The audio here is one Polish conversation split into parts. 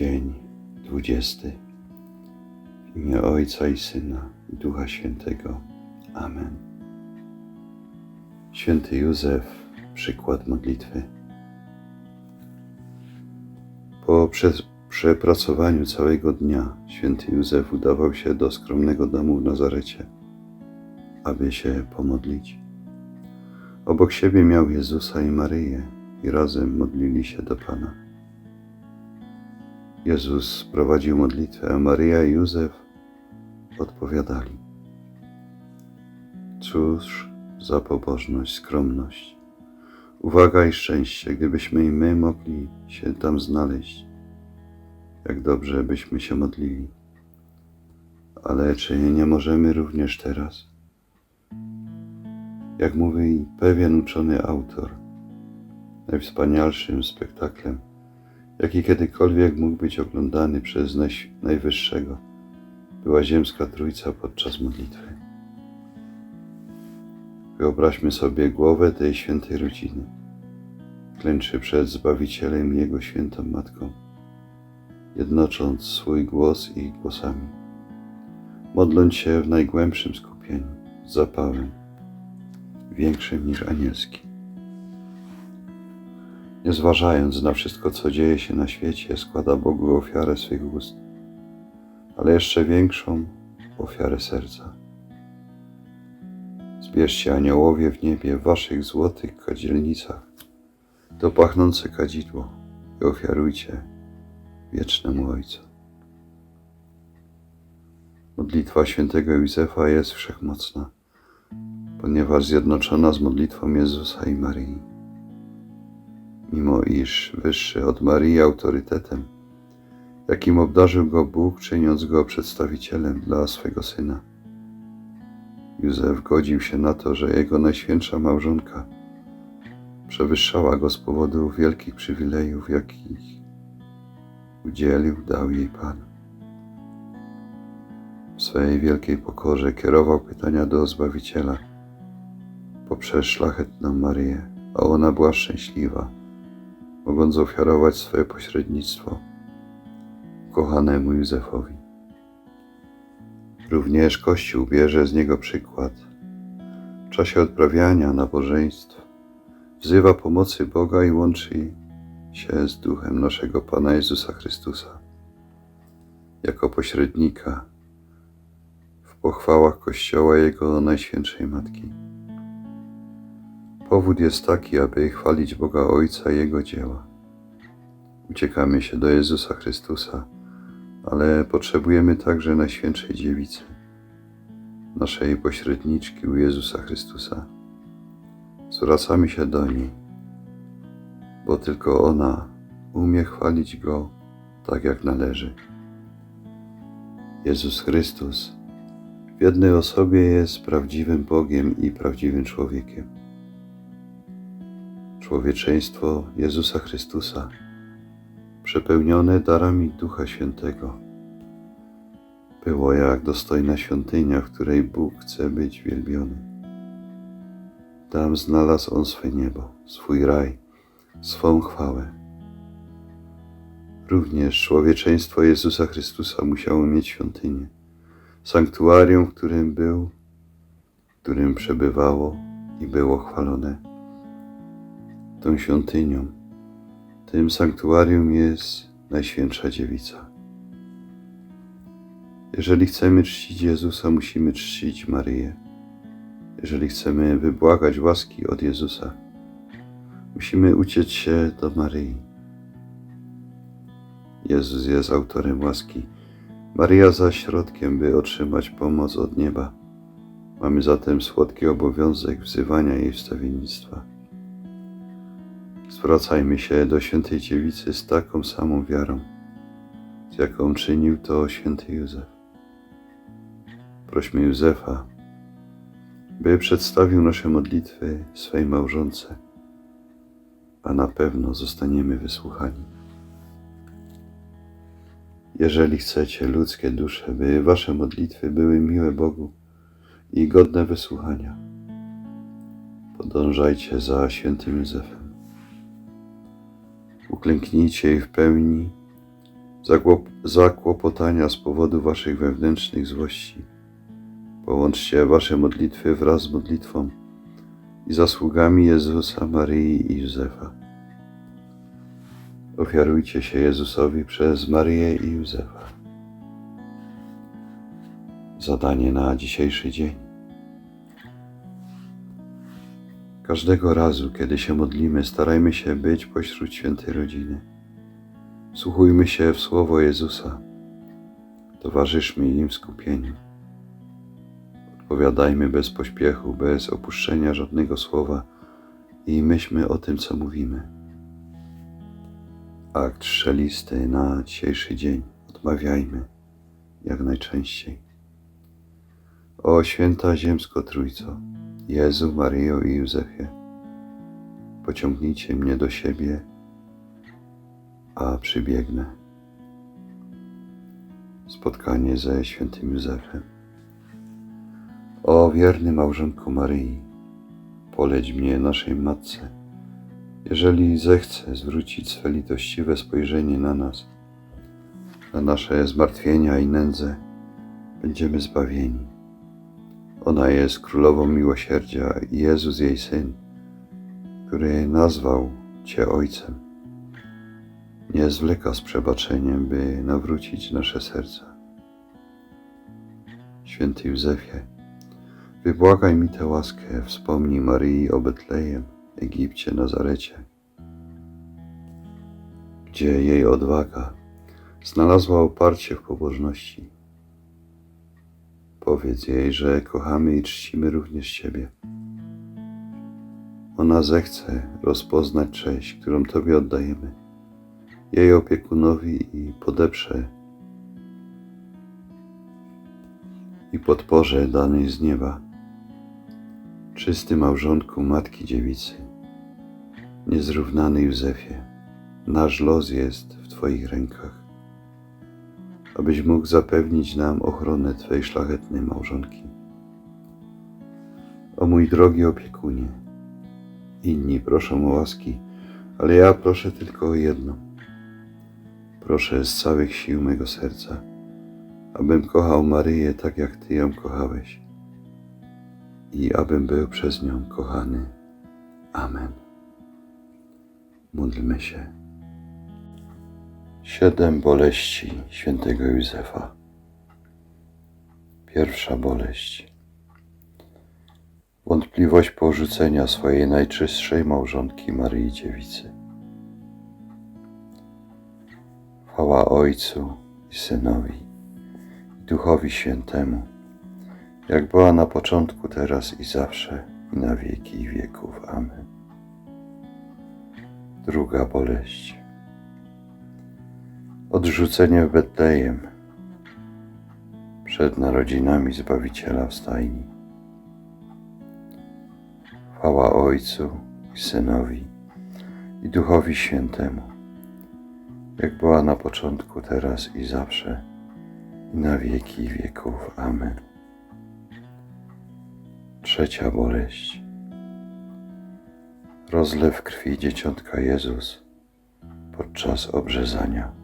Dzień dwudziesty. W imię Ojca i Syna i Ducha Świętego. Amen. Święty Józef, przykład modlitwy. Po prze- przepracowaniu całego dnia święty Józef udawał się do skromnego domu w Nazarecie, aby się pomodlić. Obok siebie miał Jezusa i Maryję i razem modlili się do Pana. Jezus prowadził modlitwę, a Maryja i Józef odpowiadali. Cóż za pobożność, skromność, uwaga i szczęście, gdybyśmy i my mogli się tam znaleźć. Jak dobrze byśmy się modlili. Ale czy nie możemy również teraz? Jak mówi pewien uczony autor, najwspanialszym spektaklem jaki kiedykolwiek mógł być oglądany przez Najwyższego, była ziemska Trójca podczas modlitwy. Wyobraźmy sobie głowę tej świętej rodziny. Klęczy przed Zbawicielem i Jego świętą Matką, jednocząc swój głos ich głosami, modląc się w najgłębszym skupieniu, z zapałem, większym niż anielski. Nie zważając na wszystko, co dzieje się na świecie, składa Bogu ofiarę swych ust, ale jeszcze większą ofiarę serca. Zbierzcie aniołowie w niebie w waszych złotych kadzielnicach to pachnące kadzidło i ofiarujcie wiecznemu Ojcu. Modlitwa świętego Józefa jest wszechmocna, ponieważ zjednoczona z modlitwą Jezusa i Maryi mimo iż wyższy od Marii autorytetem, jakim obdarzył go Bóg, czyniąc go przedstawicielem dla swego syna. Józef godził się na to, że jego najświętsza małżonka przewyższała go z powodu wielkich przywilejów, jakich udzielił, dał jej Pan. W swej wielkiej pokorze kierował pytania do Zbawiciela poprzez szlachetną Maryję, a ona była szczęśliwa mogąc ofiarować swoje pośrednictwo kochanemu Józefowi. Również Kościół bierze z niego przykład. W czasie odprawiania nabożeństw wzywa pomocy Boga i łączy się z duchem naszego Pana Jezusa Chrystusa jako pośrednika w pochwałach Kościoła Jego Najświętszej Matki. Powód jest taki, aby chwalić Boga Ojca i Jego dzieła. Uciekamy się do Jezusa Chrystusa, ale potrzebujemy także Najświętszej Dziewicy, naszej pośredniczki u Jezusa Chrystusa. Zwracamy się do niej, bo tylko ona umie chwalić Go tak jak należy. Jezus Chrystus w jednej osobie jest prawdziwym Bogiem i prawdziwym człowiekiem człowieczeństwo Jezusa Chrystusa, przepełnione darami Ducha Świętego. Było jak dostojna świątynia, w której Bóg chce być wielbiony. Tam znalazł On swe niebo, swój raj, swą chwałę. Również człowieczeństwo Jezusa Chrystusa musiało mieć świątynię, sanktuarium, w którym był, w którym przebywało i było chwalone tą świątynią, tym sanktuarium jest Najświętsza Dziewica. Jeżeli chcemy czcić Jezusa, musimy czcić Maryję. Jeżeli chcemy wybłagać łaski od Jezusa, musimy uciec się do Maryi. Jezus jest autorem łaski, Maryja za środkiem, by otrzymać pomoc od nieba. Mamy zatem słodki obowiązek wzywania jej wstawiennictwa. Zwracajmy się do świętej dziewicy z taką samą wiarą, z jaką czynił to święty Józef. Prośmy Józefa, by przedstawił nasze modlitwy swej małżonce, a na pewno zostaniemy wysłuchani. Jeżeli chcecie, ludzkie dusze, by wasze modlitwy były miłe Bogu i godne wysłuchania, podążajcie za świętym Józefem. Uklęknijcie i w pełni zakłop- zakłopotania z powodu waszych wewnętrznych złości. Połączcie wasze modlitwy wraz z modlitwą i zasługami Jezusa, Maryi i Józefa. Ofiarujcie się Jezusowi przez Maryję i Józefa. Zadanie na dzisiejszy dzień. Każdego razu, kiedy się modlimy, starajmy się być pośród świętej rodziny. Słuchujmy się w słowo Jezusa. Towarzyszmy im w skupieniu. Odpowiadajmy bez pośpiechu, bez opuszczenia żadnego słowa i myślmy o tym, co mówimy. Akt strzelisty na dzisiejszy dzień odmawiajmy jak najczęściej. O święta ziemsko Trójco, Jezu, Maryjo i Józefie, pociągnijcie mnie do siebie, a przybiegnę. Spotkanie ze świętym Józefem. O wierny małżonku Maryi, poleć mnie naszej Matce, jeżeli zechce zwrócić swe litościwe spojrzenie na nas, na nasze zmartwienia i nędzę, będziemy zbawieni. Ona jest królową miłosierdzia i Jezus jej syn, który nazwał Cię Ojcem. Nie zwleka z przebaczeniem, by nawrócić nasze serca. Święty Józefie, wybłagaj mi tę łaskę, wspomnij Maryi o Betlejem, Egipcie, Nazarecie, gdzie jej odwaga znalazła oparcie w pobożności. Powiedz jej, że kochamy i czcimy również Ciebie. Ona zechce rozpoznać cześć, którą Tobie oddajemy, jej opiekunowi i podeprze i podporze danej z nieba. Czysty małżonku Matki Dziewicy, niezrównany Józefie, nasz los jest w Twoich rękach abyś mógł zapewnić nam ochronę Twej szlachetnej małżonki. O mój drogi opiekunie, inni proszą o łaski, ale ja proszę tylko o jedną. Proszę z całych sił mego serca, abym kochał Maryję tak, jak Ty ją kochałeś i abym był przez nią kochany. Amen. Módlmy się. Siedem boleści świętego Józefa. Pierwsza boleść. Wątpliwość porzucenia swojej najczystszej małżonki Maryi Dziewicy. Chwała Ojcu i Synowi i Duchowi Świętemu, jak była na początku, teraz i zawsze, i na wieki wieków. Amen. Druga boleść odrzucenie w Betlejem przed narodzinami Zbawiciela w stajni. Chwała Ojcu i Synowi i Duchowi Świętemu, jak była na początku, teraz i zawsze, i na wieki wieków. Amen. Trzecia boleść. Rozlew krwi dzieciątka Jezus podczas obrzezania.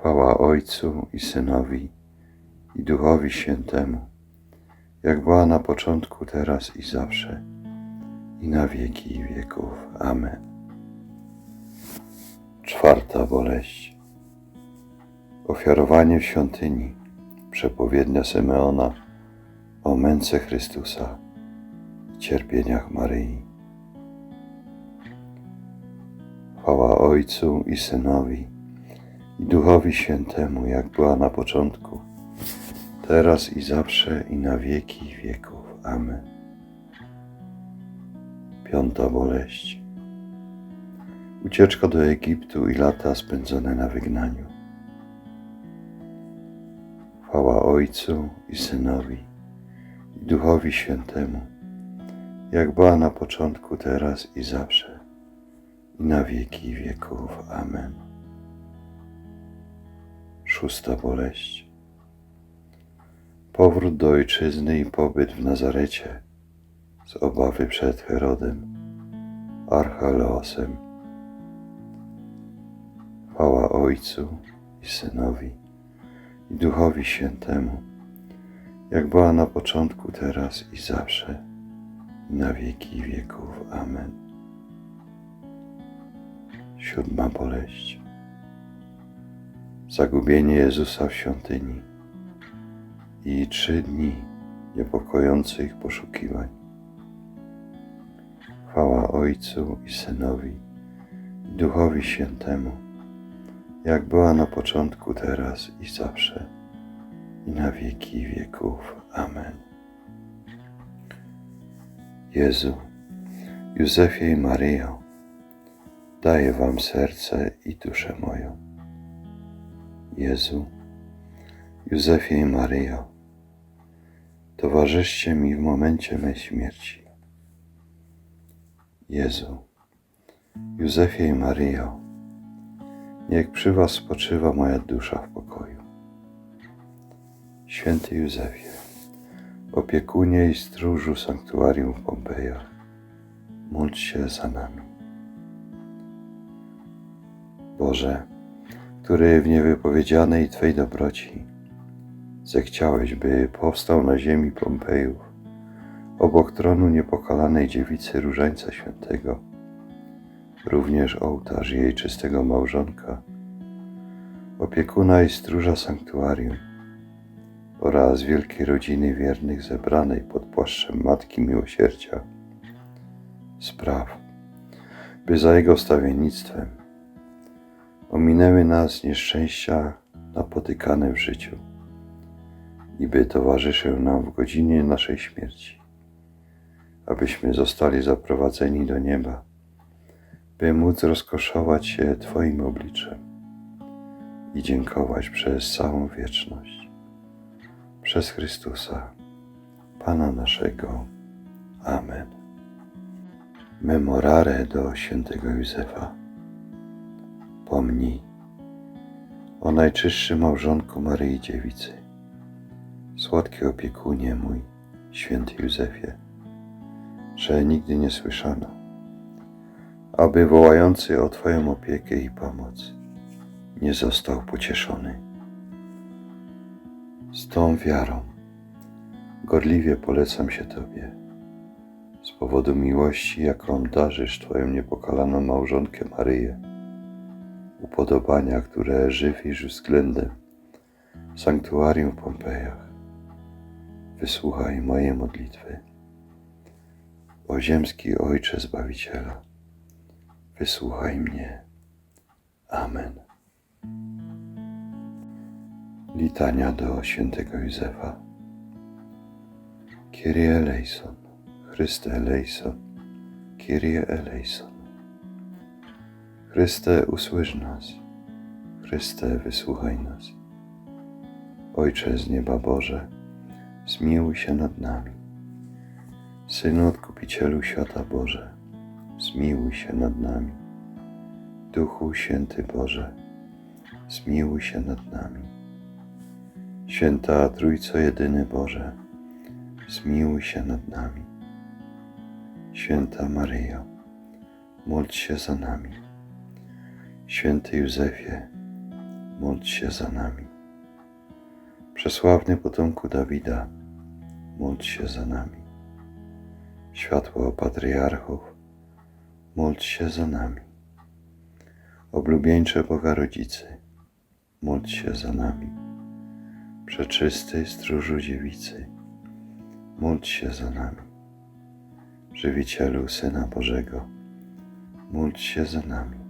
Chwała Ojcu i Synowi i Duchowi Świętemu, jak była na początku, teraz i zawsze, i na wieki wieków. Amen. Czwarta boleść. Ofiarowanie w świątyni, przepowiednia Symeona o męce Chrystusa i cierpieniach Maryi. Chwała Ojcu i Synowi i Duchowi Świętemu, jak była na początku, teraz i zawsze i na wieki wieków. Amen. Piąta boleść. Ucieczka do Egiptu i lata spędzone na wygnaniu. Chwała Ojcu i Synowi i Duchowi Świętemu, jak była na początku, teraz i zawsze, i na wieki wieków. Amen. Szósta boleść. Powrót do ojczyzny i pobyt w Nazarecie z obawy przed Herodem, Archaleosem. Chwała Ojcu i Synowi i Duchowi Świętemu, jak była na początku, teraz i zawsze, i na wieki wieków. Amen. Siódma boleść. Zagubienie Jezusa w świątyni i trzy dni niepokojących poszukiwań. Chwała Ojcu i Synowi i Duchowi Świętemu, jak była na początku, teraz i zawsze, i na wieki wieków. Amen. Jezu, Józefie i Maryjo, daję Wam serce i duszę moją. Jezu, Józefie i Maryjo, towarzyszcie mi w momencie mej śmierci. Jezu, Józefie i Maryjo, niech przy Was spoczywa moja dusza w pokoju. Święty Józefie, opiekunie i stróżu sanktuarium w Pompejach, módl się za nami. Boże, który w niewypowiedzianej Twej dobroci zechciałeś, by powstał na ziemi Pompejów, obok tronu niepokalanej dziewicy Różańca Świętego, również ołtarz jej czystego małżonka, opiekuna i stróża sanktuarium oraz wielkiej rodziny wiernych zebranej pod płaszczem Matki Miłosierdzia. Spraw, by za Jego wstawiennictwem ominęły nas nieszczęścia napotykane w życiu i by towarzyszył nam w godzinie naszej śmierci, abyśmy zostali zaprowadzeni do nieba, by móc rozkoszować się Twoim obliczem i dziękować przez całą wieczność. Przez Chrystusa, Pana naszego. Amen. Memorare do świętego Józefa. Pomnij o najczystszym małżonku Maryi Dziewicy, słodki opiekunie mój, święty Józefie, że nigdy nie słyszano, aby wołający o Twoją opiekę i pomoc nie został pocieszony. Z tą wiarą gorliwie polecam się Tobie, z powodu miłości, jaką darzysz Twoją niepokalaną małżonkę Maryję, upodobania, które żywisz względem sanktuarium w Pompejach. Wysłuchaj moje modlitwy. O ziemski Ojcze Zbawiciela, wysłuchaj mnie. Amen. Litania do świętego Józefa. Kyrie eleison, Chryste eleison, Kyrie eleison. Chryste, usłysz nas. Chryste, wysłuchaj nas. Ojcze z nieba Boże, zmiłuj się nad nami. Synu Odkupicielu świata Boże, zmiłuj się nad nami. Duchu Święty Boże, zmiłuj się nad nami. Święta Trójco Jedyny Boże, zmiłuj się nad nami. Święta Maryjo, módl się za nami. Święty Józefie, módl się za nami. Przesławny potomku Dawida, módl się za nami. Światło patriarchów, módl się za nami. Oblubieńcze Boga Rodzicy, módl się za nami. Przeczysty stróżu dziewicy, módl się za nami. Żywicielu Syna Bożego, módl się za nami.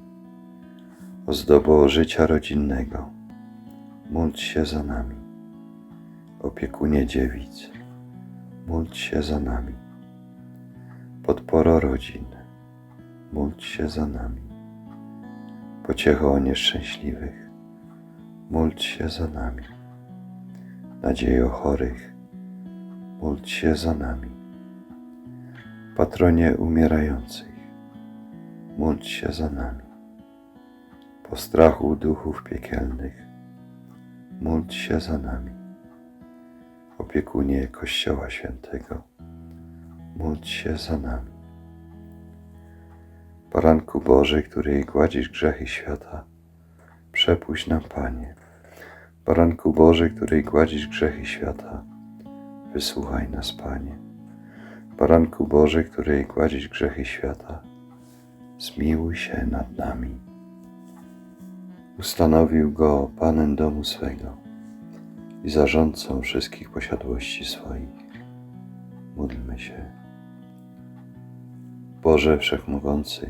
Ozdobo życia rodzinnego, módl się za nami. Opiekunie dziewic, módl się za nami. Podporo rodzin, módl się za nami. Pociecho nieszczęśliwych, módl się za nami. Nadziejo chorych, módl się za nami. Patronie umierających, módl się za nami. Po strachu duchów piekielnych, módl się za nami. Opiekunie Kościoła Świętego, módl się za nami. Poranku Boży, który gładzisz grzechy świata, przepuść nam, Panie. Poranku Boży, który gładzisz grzechy świata, wysłuchaj nas, Panie. Poranku Boży, który gładzisz grzechy świata, zmiłuj się nad nami. Ustanowił go Panem domu swego i zarządcą wszystkich posiadłości swoich. Módlmy się. Boże Wszechmogący,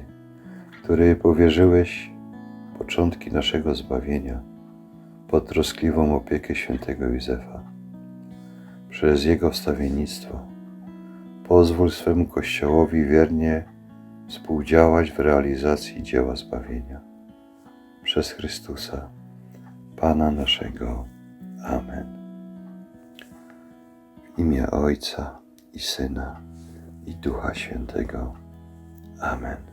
który powierzyłeś początki naszego zbawienia pod troskliwą opiekę świętego Józefa, przez jego wstawiennictwo, pozwól swemu Kościołowi wiernie współdziałać w realizacji dzieła zbawienia. Przez Chrystusa, Pana naszego. Amen. W imię Ojca i Syna i Ducha Świętego. Amen.